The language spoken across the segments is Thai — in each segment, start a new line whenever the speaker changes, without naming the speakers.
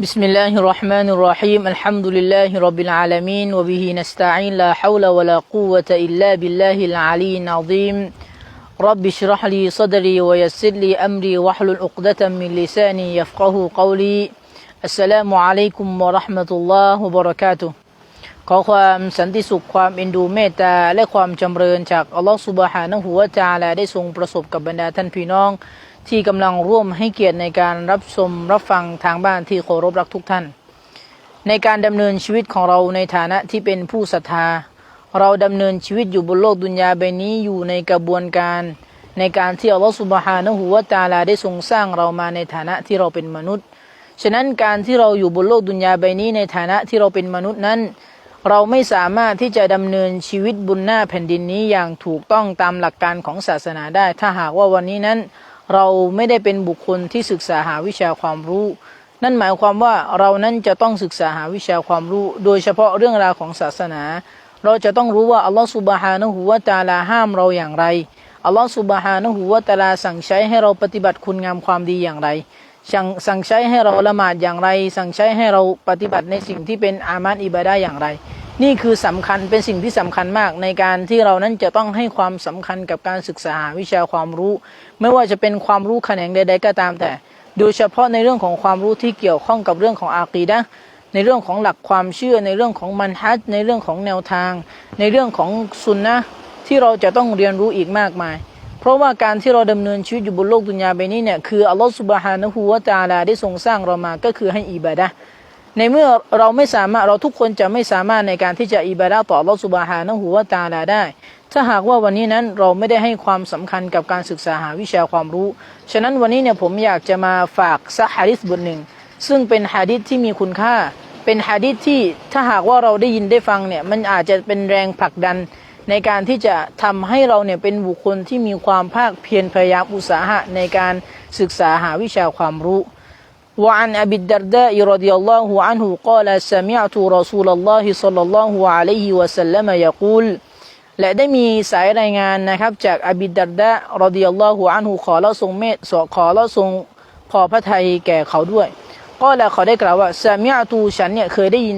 بسم الله الرحمن الرحيم الحمد لله رب العالمين وبه نستعين لا حول ولا قوة إلا بالله العلي العظيم رب اشرح لي صدري ويسر لي أمري واحلل عقدة من لساني يفقه قولي السلام عليكم ورحمة الله وبركاته ขอความสันติสุขความเอ็นดูเมตตาและความจำเริญจากอัลลอฮฺสุบฮานะฮุวะตาลาได้ทรงประสบกับบรรดาท่านพี่น้อง ที่กำลังร่วมให้เกียรติในการรับชมรับฟังทางบ้านที่เคารพรักทุกท่าน ในการดำเนินชีวิตของเราในฐานะที่เป็นผู้ศรัทธา เราดำเนินชีวิตอยู่บนโลกดุนยาใบนี้อยู่ในกระบวนการในการที่อัลลอฮฺสุบฮานะฮูวะตาลาได้ทรงสร้างเรามาในฐานะที่เราเป็นมนุษย์ ฉะนั้นการที่เราอยู่บนโลกดุนยาใบนี้ในฐานะที่เราเป็นมนุษย์นั้น เราไม่สามารถที่จะดำเนินชีวิตบนหน้าแผ่นดินนี้อย่างถูกต้องตามหลักการของศาสนาได้ ถ้าหากว่าวันนี้นั้น เราไม่ได้เป็นบุคคลที่ศึกษาหาวิชาความรู้ นั่นหมายความว่าเรานั้นจะต้องศึกษาหาวิชาความรู้ โดยเฉพาะเรื่องราวของศาสนา เราจะต้องรู้ว่าอัลลอฮฺสุบฮานะฮูวะตาลาห้ามเราอย่างไรอัลลอฮฺสุบฮานะฮูวะตาลาสั่งใช้ให้เราปฏิบัติคุณงามความดีอย่างไรสั่งสั่งใช้ให้เราละหมาดอย่างไร สั่งใช้ให้เราปฏิบัติในสิ่งที่เป็นอามัดอิบาดาอย่างไร นี่คือสำคัญเป็นสิ่งที่สำคัญมากในการที่เรานั้นจะต้องให้ความสำคัญกับการศึกษาวิชาความรู้ ไม่ว่าจะเป็นความรู้แขนงใด ๆ ก็ตามแต่ โดยเฉพาะในเรื่องของความรู้ที่เกี่ยวข้องกับเรื่องของอากีดะในเรื่องของหลักความเชื่อในเรื่องของมันฮัดในเรื่องของแนวทาง ในเรื่องของสุนนะที่เราจะต้องเรียนรู้อีกมากมาย เพราะว่าการที่เราดำเนินชีวิตอยู่บนโลกดุนยาใบนี้เนี่ยคืออัลลอฮฺสุบฮานะฮูวะตาลาได้ทรงสร้างเรามาก็คือให้อิบาดะห์ ในเมื่อเราไม่สามารถเราทุกคนจะไม่สามารถในการที่จะอิบาดะห์ต่ออัลอสุบาฮานะฮูวตาลาได้ ถ้าหากว่าวันนี้นั้นเราไม่ได้ให้ความสำคัญกับการศึกษาหาวิชาความรู้ ฉะนั้นวันนี้เนี่ยผมอยากจะมาฝากสักฮะดิษบทหนึ่ง ซึ่งเป็นฮะดิษที่มีคุณค่า เป็นฮะดิษที่ถ้าหากว่าเราได้ยินได้ฟังเนี่ยมันอาจจะเป็นแรงผลักดันในการที่จะทำให้เราเนี่ยเป็นบุคคลที่มีความภาคเพียรพยายามอุตสาหะในการศึกษาหาวิชาความรู้ وعن أبي الدرداء رضي الله عنه قال سمعت رسول الله صلى الله عليه وسلم يقول และได้มีสายรายงานนะครับจากอบิดดัรดะรดิยัลลอฮุอันฮุขอละทรงเมตสขอละทรงพอพระทัยแก่เขาด้วย ก็แล้วเขาได้กล่าวว่าสามียตูฉันเนี่ยเคยได้ยิน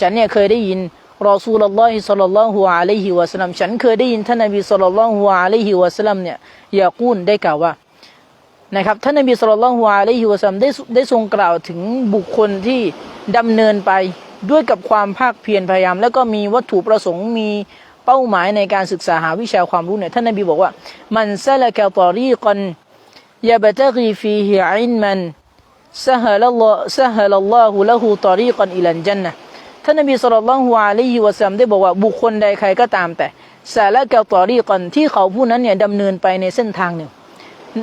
ฉันเนี่ยเคยได้ยินรอซูลลอฮิสัลลัลลอฮุอะลัยฮิวะสัลลัมฉันเคยได้ยินท่านนบีสัลลัลลอฮุอะลัยฮิวะสัลลัมเนี่ยยากูนได้กล่าวว่า นะครับท่านนบีสัลลัลลอฮุอะลัยฮิวะสัมได้ได้ทรงกล่าวถึงบุคคลที่ดำเนินไปด้วยกับความภาคเพียรพยายาม แล้วก็มีวัตถุประสงค์มีเป้าหมายในการศึกษาหาวิชาความรู้เนี่ยท่านนบีบอกว่า มันซะละกะตอรีกันยาบตะกีฟีฮิอินมันซะฮลัลลอซะฮลัลลอฮุละหูตอรีกันอิลันจันนะท่านนบีสุลต่านฮุอะลัยฮิวะซัมได้บอกว่าบุคคลใดใครก็ตามแต่ซาละกะตอรีกันที่เขาผู้นั้นเนี่ยดำเนินไปในเส้นทางหนึ่ง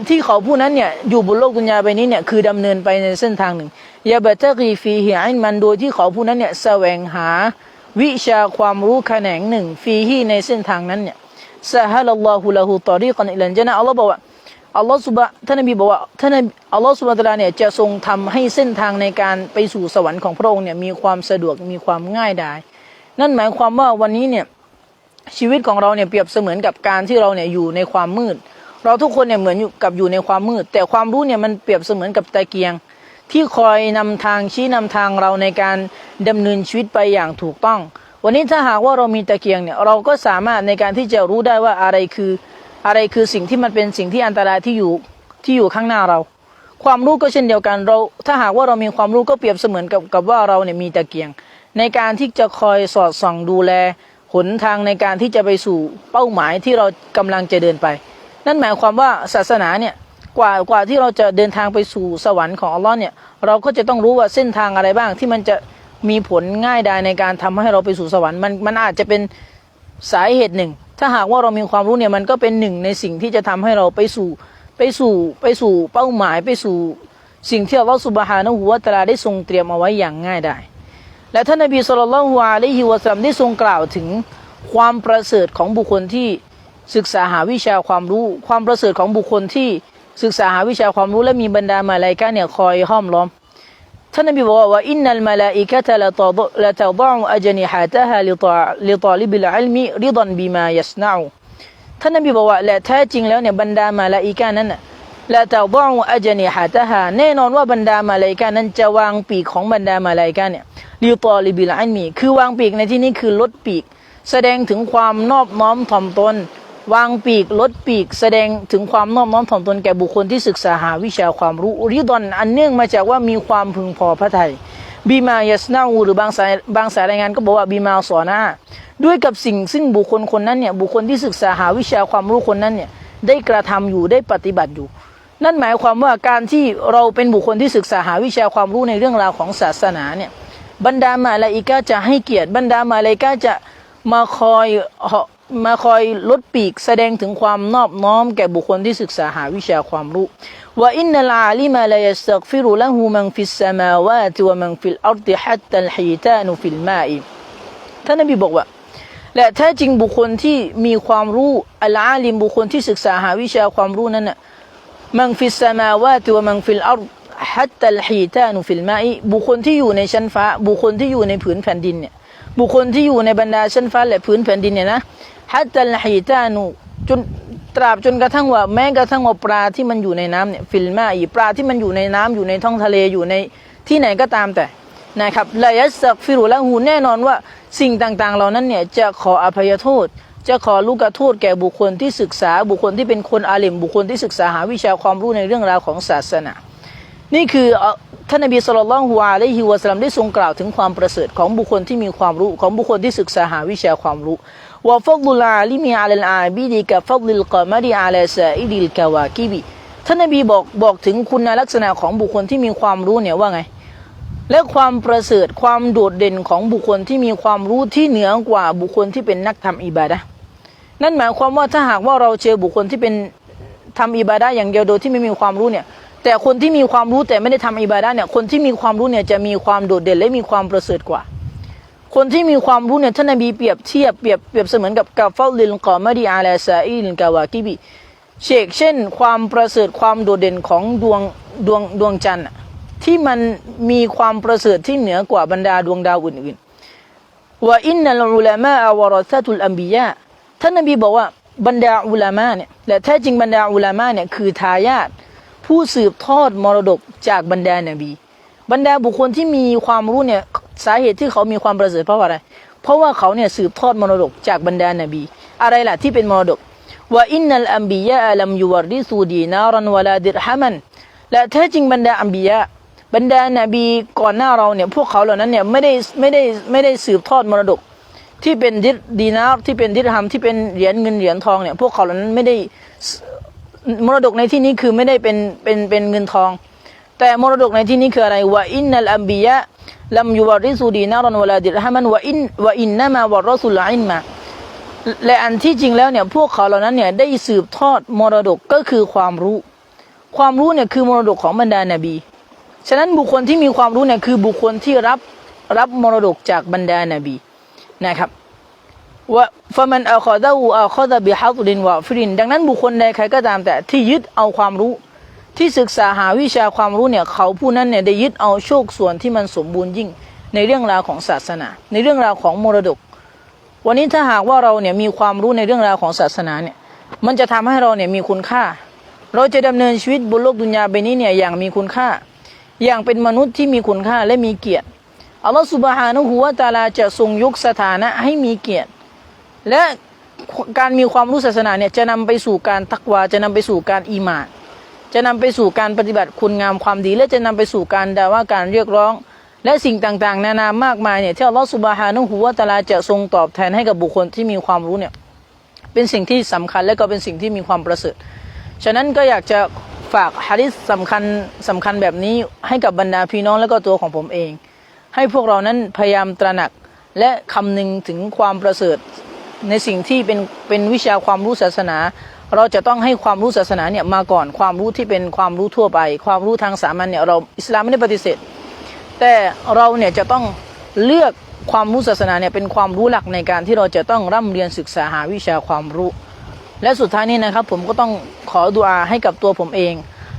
ที่เขาผู้นั้นเนี่ยอยู่บนโลกดุนยาใบนี้เนี่ยคือดำเนินไปในเส้นทางหนึ่งยาบตะกีฟีฮิอินมันโดยที่เขาผู้นั้นเนี่ยแสวงหาวิชาความรู้แขนงหนึ่งฟีฮีในเส้นทางนั้นเนี่ยซาฮะลัลลอฮุละหูตอรีกันอิลันจนะอัลลอฮ์บอกว่าอัลลอฮ์สุบะท่านนบีบอกว่าท่านอัลลอฮ์สุบะตะลาเนี่ยจะทรงทำให้เส้นทางในการไปสู่สวรรค์ของพระองค์เนี่ยมีความสะดวกมีความง่ายดายนั่นหมายความว่าวันนี้เนี่ยชีวิตของเราเนี่ยเปรียบเสมือนกับการที่เราเนี่ยอยู่ในความมืด เราทุกคนเนี่ยเหมือนอยู่กับอยู่ในความมืด แต่ความรู้เนี่ยมันเปรียบเสมือนกับตะเกียง ที่คอยนำทางชี้นำทางเราในการดำเนินชีวิตไปอย่างถูกต้อง วันนี้ถ้าหากว่าเรามีตะเกียงเนี่ยเราก็สามารถในการที่จะรู้ได้ว่าอะไรคืออะไรคือสิ่งที่มันเป็นสิ่งที่อันตรายที่อยู่ที่อยู่ข้างหน้าเรา ความรู้ก็เช่นเดียวกันเรา ถ้าหากว่าเรามีความรู้ก็เปรียบเสมือนกับกับว่าเราเนี่ยมีตะเกียง ในการที่จะคอยสอดส่องดูแลหนทางในการที่จะไปสู่เป้าหมายที่เรากำลังจะเดินไป นั่นหมายความว่าศาสนาเนี่ยกว่ากว่าที่เราจะเดินทางไปสู่สวรรค์ของอัลลอฮ์เนี่ยเราก็จะต้องรู้ว่าเส้นทางอะไรบ้างที่มันจะมีผลง่ายดายในการทำให้เราไปสู่สวรรค์มันมันอาจจะเป็นสาเหตุหนึ่ง ถ้าหากว่าเรามีความรู้เนี่ยมันก็เป็นหนึ่งในสิ่งที่จะทำให้เราไปสู่ไปสู่ไปสู่เป้าหมายไปสู่สิ่งที่อัลลอฮฺสุบฮานะฮูวะตะอาลาได้ทรงเตรียมเอาไว้อย่างง่ายดายและท่านนบีสุลต่านละฮุอะลัยฮิวะสัลลัมได้ทรงกล่าวถึงความประเสริฐของบุคคลที่ ศึกษาหาวิชาความรู้ ความประเสริฐของบุคคลที่ศึกษาหาวิชาความรู้และมีบรรดามาลายกาเนี่ยคอยห้อมล้อมท่านนบีบอกว่าอินนัลมาลาอิกะตะละตอละตะฎออัจนิฮะตะฮะลิตอลิตอลิบิลอิลมิริดันบิมายัสนาอูท่านนบีบอกว่าและแท้จริงแล้วเนี่ยบรรดามาลาอิกานั้นน่ะละตาบ้ออัจนิฮะตะฮาแน่นอนว่าบรรดามาลาอิกานั้นจะวางปีกของบรรดามาลาอิกาเนี่ยลิวตอลิบิลอินมีคือวางปีกในที่นี้คือลดปีก แสดงถึงความนอบน้อมถ่อมตน วางปีกลดปีกแสดงถึงความนอบน้อมถ่อมตนแก่บุคคลที่ศึกษาหาวิชาความรู้ริดอนอันเนื่องมาจากว่ามีความพึงพอพระทัยบีมายัสนาอูหรือบางสายบางสายรายงานก็บอกว่าบีมาสอนาด้วยกับสิ่งซึ่งบุคคลคนนั้นเนี่ยบุคคลที่ศึกษาหาวิชาความรู้คนนั้นเนี่ยได้กระทำอยู่ได้ปฏิบัติอยู่ นั่นหมายความว่าการที่เราเป็นบุคคลที่ศึกษาหาวิชาความรู้ในเรื่องราวของศาสนาเนี่ยบรรดามาลาอิกาจะให้เกียรติบรรดามาลาอิกาจะมาคอย มาคอยลดปีกแสดงถึงความนอบน้อมแก่บุคคลที่ศึกษาหาวิชาความรู้ว่าอินนัลอาลิมาลายัสตักฟิรุละหูมันฟิสสมาวาติวะมันฟิลอัรดิฮัตตัลฮีตานุฟิลมาอิท่านนบีบอกว่า และแท้จริงบุคคลที่มีความรู้อัลอาลิมบุคคลที่ศึกษาหาวิชาความรู้นั้นน่ะมังฟิสสมาวาติวะมังฟิลอัรฮัตตัลฮีตานุฟิลมาอิบุคคลที่อยู่ในชั้นฟ้า บุคคลที่อยู่ในผืนแผ่นดินเนี่ยบุคคลที่อยู่ในบรรดาชั้นฟ้าและผืนแผ่นดินเนี่ยนะ ฮัตตัลฮีตานุจนตราบจนกระทั่งว่าแม้กระทั่งว่าปลาที่มันอยู่ในน้ำเนี่ยฟิลมาอีปลาที่มันอยู่ในน้ำอยู่ในท้องทะเลอยู่ในที่ไหนก็ตามแต่นะครับลายัสักฟิรุละหูแน่นอนว่าสิ่งต่างๆ เหล่านั้นเนี่ยจะขออภัยโทษ จะขอลูกโทษแก่บุคคลที่ศึกษาบุคคลที่เป็นคนอาลิมบุคคลที่ศึกษาหาวิชาความรู้ในเรื่องราวของศาสนา นี่คือท่านนบีสุลต่านฮุอาลัยฮิวะสลัมได้ทรงกล่าวถึงความประเสริฐของบุคคลที่มีความรู้ของบุคคลที่ศึกษาหาวิชาความรู้ ว่าฟัดลุลอาลิมีอาลัลอาบิดีกับฟัดลิลกามะดีอาลซาอิดิลกาวากิบีท่านนบีบอกบอกถึงคุณลักษณะของบุคคลที่มีความรู้เนี่ยว่าไง และความประเสริฐความโดดเด่นของบุคคลที่มีความรู้ที่เหนือกว่าบุคคลที่เป็นนักทำอิบาดะนั่นหมายความว่าถ้าหากว่าเราเจอบุคคลที่เป็นทำอิบาดะอย่างเดียวโดยที่ไม่มีความรู้เนี่ยแต่คนที่มีความรู้แต่ไม่ได้ทำอิบาดะเนี่ยคนที่มีความรู้เนี่ยจะมีความโดดเด่นและมีความประเสริฐกว่า คนที่มีความรู้เนี่ยท่านนบีเปรียบเทียบเปรียบเปรียบเสมือนกับกัฟาลิลกอมะดีอาลาซาอิลกาวากิบีเชกเช่น ความประเสริฐความโดดเด่นของดวงดวงดวงจันทร์ที่มันมีความประเสริฐที่เหนือกว่าบรรดาดวงดาวอื่นๆว่าอินนัลอุลามะวะรอซะตุลอัมบิยะท่านนบีบอกว่าบรรดาอุลามะเนี่ยและแท้จริงบรรดาอุลามะเนี่ยคือทายาทผู้สืบทอดมรดกจากบรรดานบี บรรดาบุคคลที่มีความรู้เนี่ย สาเหตุที่เขามีความประเสริฐเพราะอะไร เพราะว่าเขาเนี่ยสืบทอดมรดกจากบรรดานบี อะไรล่ะที่เป็นมรดกว่าอินนัลอัมบิยะลัมยูวริสูดีนารันวลาดิรฮามันและแท้จริงบรรดาอัมบิยะบรรดานบีก่อนหน้าเราเนี่ยพวกเขาเหล่านั้นเนี่ยไม่ได้ไม่ได้ไม่ได้สืบทอดมรดก ที่เป็นดิดีนาร์ที่เป็นดิรฮัมที่เป็นเหรียญเงินเหรียญทองเนี่ยพวกเขาเหล่านั้นไม่ได้มรดกในที่นี้คือไม่ได้เป็นเป็นเป็นเงินทอง แต่มรดกในที่นี้คืออะไรว่าอินนัลอัมบิยะ ลัมยูวาริสูดีนารอนวลาดิรฮามันว่าอินว่าอินนามาวะรอสุลอินมาและอันที่จริงแล้วเนี่ยพวกเขาเหล่านั้นเนี่ยได้สืบทอดมรดกก็คือความรู้ ความรู้เนี่ยคือมรดกของบรรดานาบี ฉะนั้นบุคคลที่มีความรู้เนี่ยคือบุคคลที่รับรับมรดกจากบรรดานาบีนะครับว่าฟะมันอัลคอดะอูอัลคอดะบิฮัตดินวะฟิริน ดังนั้นบุคคลใดใครก็ตามแต่ที่ยึดเอาความรู้ ที่ศึกษาหาวิชาความรู้เนี่ยเขาผู้นั้นเนี่ยได้ยึดเอาโชคส่วนที่มันสมบูรณ์ยิ่งในเรื่องราวของศาสนา ในเรื่องราวของมรดก วันนี้ถ้าหากว่าเราเนี่ยมีความรู้ในเรื่องราวของศาสนาเนี่ยมันจะทำให้เราเนี่ยมีคุณค่า เราจะดำเนินชีวิตบนโลกดุนยาใบนี้เนี่ยอย่างมีคุณค่า อย่างเป็นมนุษย์ที่มีคุณค่าและมีเกียรติอัลลอฮฺสุบฮานะฮูวะตาลาจะทรงยกสถานะให้มีเกียรติ และการมีความรู้ศาสนาเนี่ยจะนำไปสู่การตักวาจะนำไปสู่การอีหมาน จะนำไปสู่การปฏิบัติคุณงามความดี และจะนำไปสู่การด่าว่าการเรียกร้อง และสิ่งต่างๆ นานามากมายเนี่ยที่อัลลอฮฺสุบฮานะฮูวะตาลาจะทรงตอบแทนให้กับบุคคลที่มีความรู้เนี่ยเป็นสิ่งที่สำคัญและก็เป็นสิ่งที่มีความประเสริฐฉะนั้นก็อยากจะฝากฮะดิษสำคัญสำคัญแบบนี้ให้กับบรรดาพี่น้องและก็ตัวของผมเอง ให้พวกเรานั้นพยายามตระหนักและคำนึงถึงความประเสริฐในสิ่งที่เป็นเป็นวิชาความรู้ศาสนา เราจะต้องให้ความรู้ศาสนาเนี่ยมาก่อนความรู้ที่เป็นความรู้ทั่วไป ความรู้ทางสามัญเนี่ยเราอิสลามไม่ได้ปฏิเสธ แต่เราเนี่ยจะต้องเลือกความรู้ศาสนาเนี่ยเป็นความรู้หลักในการที่เราจะต้องร่ำเรียนศึกษาหาวิชาความรู้ และสุดท้ายนี้นะครับ ผมก็ต้องขอดุอาให้กับตัวผมเอง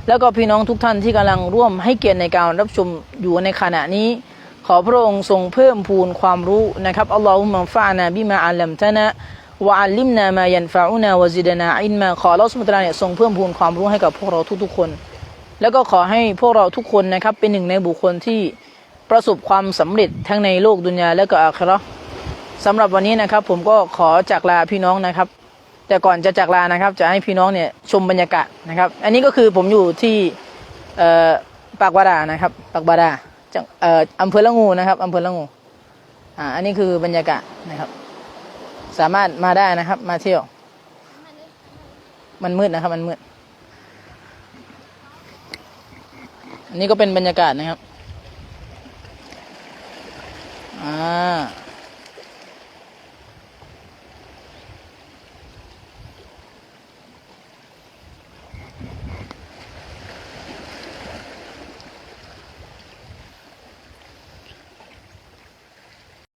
แล้วก็พี่น้องทุกท่านที่กำลังร่วมให้เกียรติในการรับชมอยู่ในขณะนี้ ขอพระองค์ทรงเพิ่มพูนความรู้นะครับอัลลอฮุมะฟานะบิมาอัลลัมตะนะ วะอัลลิมนามายันฟะอุนาวะซิดนาอินมาขออัลลอฮฺสุบฮานะฮูวะตะอาเนี่ยทรงเพิ่มพูนความรู้ให้กับพวกเราทุกๆคน แล้วก็ขอให้พวกเราทุกคนนะครับเป็นหนึ่งในบุคคลที่ประสบความสำเร็จทั้งในโลกดุนยาและก็อาคราะสำหรับวันนี้นะครับ ผมก็ขอจากลาพี่น้องนะครับ แต่ก่อนจะจากลานะครับ จะให้พี่น้องเนี่ยชมบรรยากาศนะครับ อันนี้ก็คือผมอยู่ที่ปากบาดานะครับปากบาดาอออำเภอละงูนะครับอำเภอละงูอ่าอันนี้คือบรรยากาศนะครับ สามารถมาได้นะครับ มาเที่ยว มันมืดนะครับ มันมืด อันนี้ก็เป็นบรรยากาศนะครับ อ่า